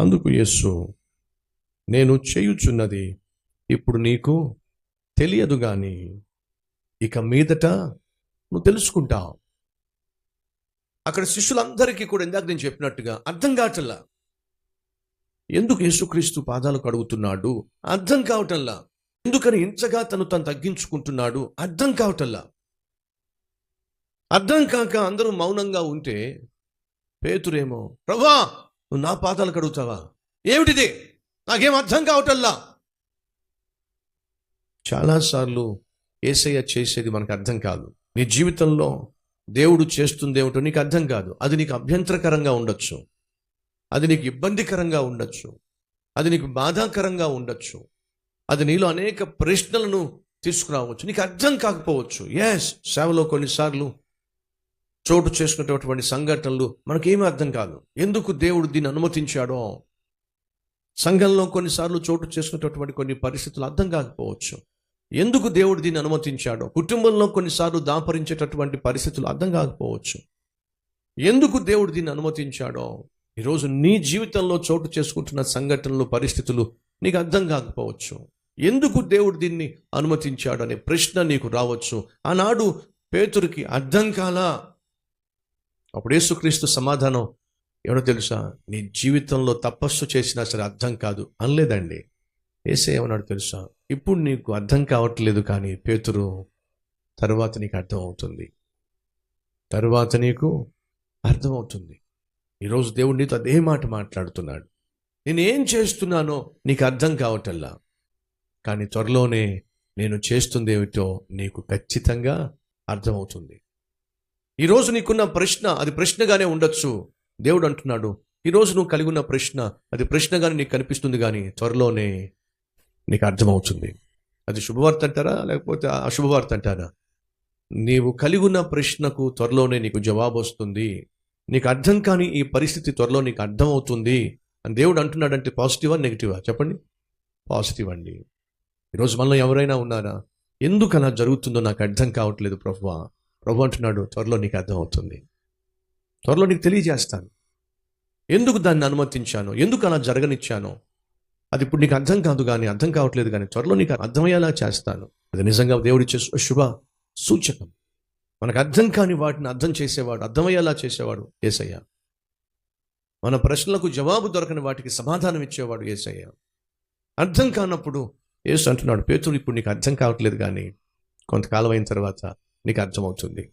అందుకు యేసు నేను చేయుచున్నది ఇప్పుడు నీకు తెలియదు కానీ ఇక మీదట నువ్వు తెలుసుకుంటావు. అక్కడ శిష్యులందరికీ కూడా ఇందాక నేను చెప్పినట్టుగా అర్థం కావటంలా. ఎందుకు యేసుక్రీస్తు పాదాలు కడుగుతున్నాడు అర్థం కావటంలా. ఎందుకని ఇంతగా తను తను తగ్గించుకుంటున్నాడు? అర్థం కావటంలా. అర్థం కాక అందరూ మౌనంగా ఉంటే పేతురేమో ప్రభా నువ్వు నా పాదాలు కడుగుతావా ఏమిటిది? నాకేం అర్థం కావటల్లా చాలాసార్లు ఏసయ్య చేసేది మనకు అర్థం కాదు. నీ జీవితంలో దేవుడు చేస్తుంది ఏమిటో నీకు అర్థం కాదు. అది నీకు అభ్యంతరకరంగా ఉండొచ్చు. అది నీకు ఇబ్బందికరంగా ఉండొచ్చు. అది నీకు బాధాకరంగా ఉండొచ్చు. అది నీలో అనేక ప్రశ్నలను తీసుకురావచ్చు. నీకు అర్థం కాకపోవచ్చు. ఎస్ సేవలో కొన్నిసార్లు చోటు చేసుకునేటటువంటి సంఘటనలు మనకేమీ అర్థం కాదు. ఎందుకు దేవుడు దీన్ని అనుమతించాడో? సంఘంలో కొన్నిసార్లు చోటు చేసుకునేటటువంటి కొన్ని పరిస్థితులు అర్థం కాకపోవచ్చు. ఎందుకు దేవుడు దీన్ని అనుమతించాడో? కుటుంబంలో కొన్నిసార్లు దాపరించేటటువంటి పరిస్థితులు అర్థం కాకపోవచ్చు. ఎందుకు దేవుడు దీన్ని అనుమతించాడో? ఈరోజు నీ జీవితంలో చోటు చేసుకుంటున్న సంఘటనలు పరిస్థితులు నీకు అర్థం కాకపోవచ్చు. ఎందుకు దేవుడు దీన్ని అనుమతించాడు అనే ప్రశ్న నీకు రావచ్చు. ఆనాడు పేతురికి అర్థం కాలా? అప్పుడు యేసుక్రీస్తు సమాధానం ఎవడో తెలుసా? నీ జీవితంలో తపస్సు చేసినా సరే అర్థం కాదు అనలేదండి. ఏసే ఏమన్నాడు తెలుసా? ఇప్పుడు నీకు అర్థం కావట్లేదు కానీ పేతురు తరువాత నీకు అర్థం అవుతుంది తరువాత నీకు అర్థమవుతుంది. ఈరోజు దేవుడు నీతో అదే మాట మాట్లాడుతున్నాడు. నేను ఏం చేస్తున్నానో నీకు అర్థం కావటల్లా కానీ త్వరలోనే నేను చేస్తుంది ఏమిటో నీకు ఖచ్చితంగా అర్థమవుతుంది. ఈరోజు నీకున్న ప్రశ్న అది ప్రశ్నగానే ఉండొచ్చు. దేవుడు అంటున్నాడు ఈరోజు నువ్వు కలిగి ఉన్న ప్రశ్న అది ప్రశ్నగానే నీకు కనిపిస్తుంది కానీ త్వరలోనే నీకు అర్థమవుతుంది. అది శుభవార్త అంటారా లేకపోతే అశుభవార్త అంటారా? నీవు కలిగి ఉన్న ప్రశ్నకు త్వరలోనే నీకు జవాబు వస్తుంది. నీకు అర్థం కాని ఈ పరిస్థితి త్వరలో నీకు అర్థమవుతుంది. అని దేవుడు అంటున్నాడంటే పాజిటివా నెగిటివా? చెప్పండి. పాజిటివ్ అండి. ఈరోజు మనలో ఎవరైనా ఉన్నారా? ఎందుకు అలా జరుగుతుందో నాకు అర్థం కావట్లేదు ప్రభువా? ప్రభు అంటున్నాడు త్వరలో నీకు అర్థమవుతుంది. త్వరలో నీకు తెలియజేస్తాను. ఎందుకు దాన్ని అనుమతించాను ఎందుకు అలా జరగనిచ్చాను అది ఇప్పుడు నీకు అర్థం కాదు కానీ అర్థం కావట్లేదు కానీ త్వరలో నీకు అర్థమయ్యేలా చేస్తాను. అది నిజంగా దేవుడిచ్చే శుభ సూచకం. మనకు అర్థం కాని వాటిని అర్థం చేసేవాడు అర్థమయ్యేలా చేసేవాడు ఏసయ్య. మన ప్రశ్నలకు జవాబు దొరకని వాటికి సమాధానం ఇచ్చేవాడు ఏసయ్య. అర్థం కానప్పుడు యేసు అంటున్నాడు పేతుడు ఇప్పుడు నీకు అర్థం కావట్లేదు కానీ కొంతకాలం అయిన తర్వాత నీకు అర్థమవుతుంది.